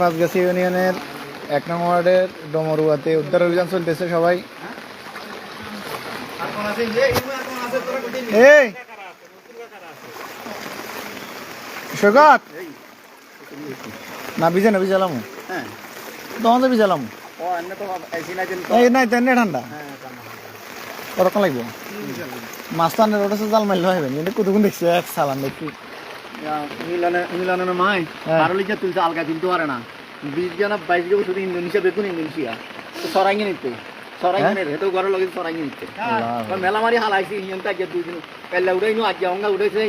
পাঁচগাছি ইউনিয়নের এক নং ওয়ার্ডের ডমরুয়াতে উদ্ধার অভিযান চলতেছে সবাই। নাই ঠান্ডা। লাগবে? মাছ তো ওটা জাল মারলে হবে কিন্তু দেখছি, এক সালান দেখি। মিলনে মিলনে মাই হ্যাঁ। লিখে তুলতে আলগা তুলতে পারে না। বিশ জন বাইশ জন শুধু ইন্দোনেশিয়া বেতন ইন্দোনেশিয়া। তো সরাইয়ে নিতে। ঘরের লগে নিতে মেলা মারি হালাইছি ইয়ন তাকে দুই দিন পেলে উড়াইনো আজ অঙ্গা উড়াইছে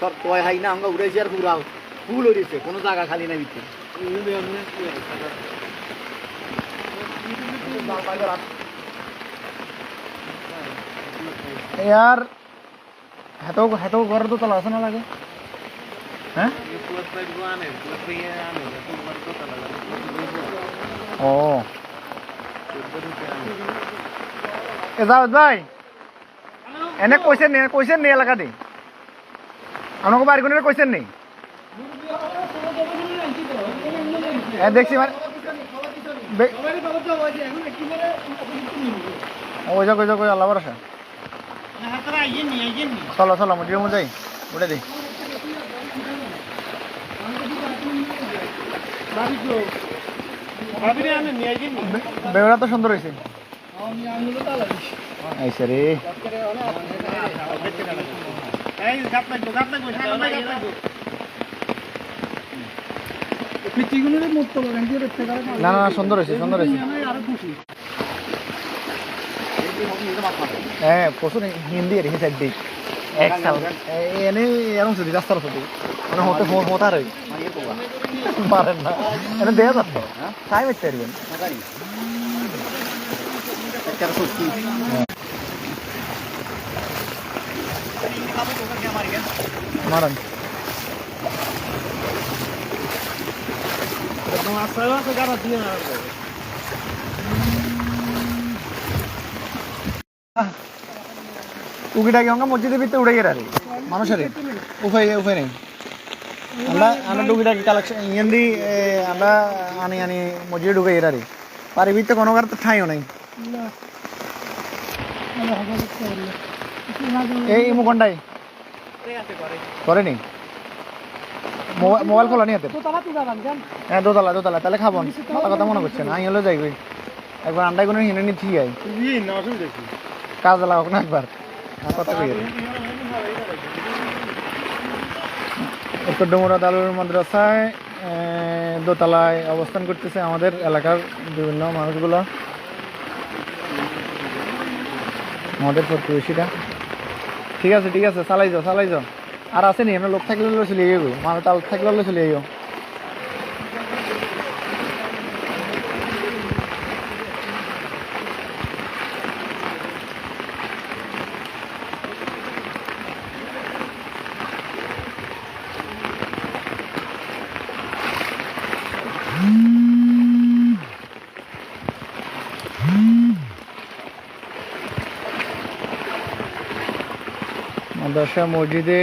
সর কয় হাই না অঙ্গা উড়াইছে আর পুরাও ফুল উড়িছে কোনো জায়গা খালি নাই ভিতরে ইয়ার হেতো হেতো ঘর তো তলা আছে না লাগে হ্যাঁ? ও। এ জাভেদ ভাই, এনে কইছেন নি কইছেন নি এলাকা দি আপনাকে বাড়ি কোনে কইছেন নি? এ দেখছি মানে চলো চলো মুটির যাই উঠে দিই বেগুড়া তো সুন্দর হয়েছে। না না, সুন্দর হয়েছে সুন্দর হয়েছে। হ্যাঁ প্রচুর হিন্দি আর হিসাব সাল এনে এরকম শুধু রাস্তার শুধু মানে হতে হতার পারেন না এনে দেয়া যাচ্ছে তাই বেচতে পারবেন মারেন উকিটা কি অঙ্কা মসজিদের ভিতরে উঠে গেছে মানুষের উপায় উপায় নেই। আমরা আমরা ডুবিটা কি কালেকশন ইয়েন দি এ, আমরা আনি আনি মসজিদে ঢুকে গেছে রে পারি ভিতরে কোনো কার তো ঠাইও নাই। এই ইমু কোনটাই করেনি? মোবাইল খোলা নি হাতে? হ্যাঁ দোতলা দোতলা তাহলে খাব ভালো কথা মনে করছে না আমি হলে যাইবি। একবার আন্ডাই কোনো হিনে নি ঠিক আই কাজ লাগাক না একবার। উত্তর ডুমুরা দালুর মাদ্রাসায় দোতলায় অবস্থান করতেছে আমাদের এলাকার বিভিন্ন মানুষগুলো। আমাদের প্রতিবেশীরা। ঠিক আছে ঠিক আছে, চালাই যাও চালাই যাও। আর আছে নি? আমরা লোক থাকলে চলে যাইব মানুষ তাল থাকলে চলে যাইব মাদ্রাসা মসজিদে